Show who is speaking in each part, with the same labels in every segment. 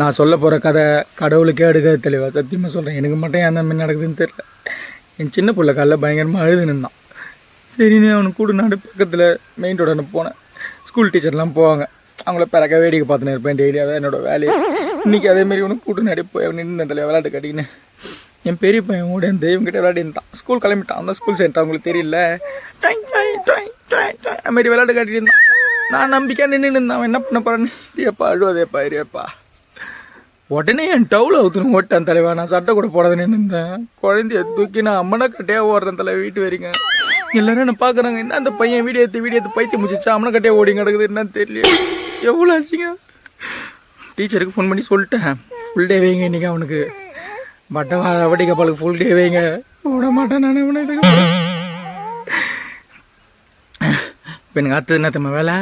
Speaker 1: நான் சொல்ல போகிற கதை கடவுளுக்கே எடுக்காது தெளிவா. சத்தியமாக சொல்கிறேன் எனக்கு மட்டும் ஏன் அந்த மாதிரி நடக்குதுன்னு தெரியல. என் சின்ன பிள்ளை காலைல பயங்கரமாக அழுது நின்னான் சரின்னு அவனுக்கு கூட நாடு பக்கத்தில் மெயின் ரோடு போனேன். ஸ்கூல் டீச்சர்லாம் போவாங்க. அவங்கள பிறக்க வேடிக்கை பார்த்துன்னு இருப்பேன் டெய்லி அதான் என்னோட வேலையை. இன்றைக்கி அதேமாரி உனக்கு கூட்டு நடி போய் நின்று தலைவர் விளையாட்டு கட்டிக்கின்னு என் பெரிய பையன் கூட இந்த கிட்டே விளையாடிருந்தான் ஸ்கூல் கிளம்பிட்டான். அந்த ஸ்கூல் சென்டர் அவங்களுக்கு தெரியல. அதுமாரி டாய், டாய், டாய், டாய். விளையாட்டு காட்டிட்டு இருந்தான். நான் நம்பிக்கையாக நின்று இருந்தேன். அவன் என்ன பண்ண போகிறான்னு இடியப்பா அழுவதேப்பா இரியப்பா உடனே என் டவுல ஊற்றுன்னு ஓட்டேன் தலைவா. நான் சட்டை கூட போடாத நின்று இருந்தேன் குழந்தைய தூக்கி நான் அம்மனை கட்டையாக ஓடுறேன் தலை வீட்டு வரைக்கும். எல்லாரும் என்ன பார்க்குறாங்க. என்ன அந்த பையன் வீடியோ எடுத்து வீடியோ எடுத்து பைத்தியம் முடிச்சிச்சு அம்மனை கட்டையாக ஓடி கிடக்குது. என்னன்னு தெரியல எவ்வளோ ஆச்சுங்க டீச்சருக்கு ஃபோன் பண்ணி சொல்லிட்டேன். ஃபுல் டே வைங்க இன்றைக்கி அவனுக்கு. பட்டை வடி கப்பாலுக்கு ஃபுல் டே வைங்க. விட மாட்டேன் நான் இவனை இப்போ எனக்கு அடுத்தது என்ன தம்ம வேலை?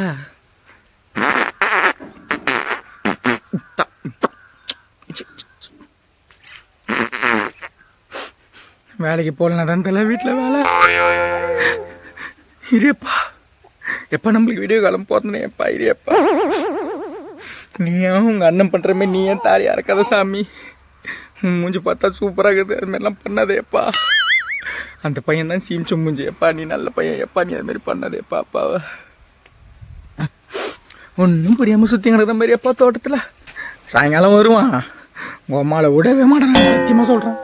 Speaker 1: வேலைக்கு போகலனா தான் தலை வீட்டில் வேலை. இரியப்பா எப்போ நம்மளுக்கு வீடியோ காலம் போகிறேன்னு இரியப்பா. நீ ஏன் உங்கள் அண்ணன் பண்ணுற மாதிரி நீ ஏன் தாலியாக இருக்காத சாமி? மூஞ்சி பார்த்தா சூப்பராக இருக்குது அது மாதிரிலாம் பண்ணாதேப்பா. அந்த பையன் தான் சீமிச்ச மூஞ்சி. எப்பா நீ நல்ல பையன் எப்பா நீ அது மாதிரி பண்ணாதேப்பா அப்பாவை. ஒன்றும் புரியாமல் சுற்றி கிடக்கிற மாதிரி எப்பா தோட்டத்தில். சாயங்காலம் வருவான். உங்கள் விடவே மாட்டேன் சத்தியமாக சொல்கிறேன்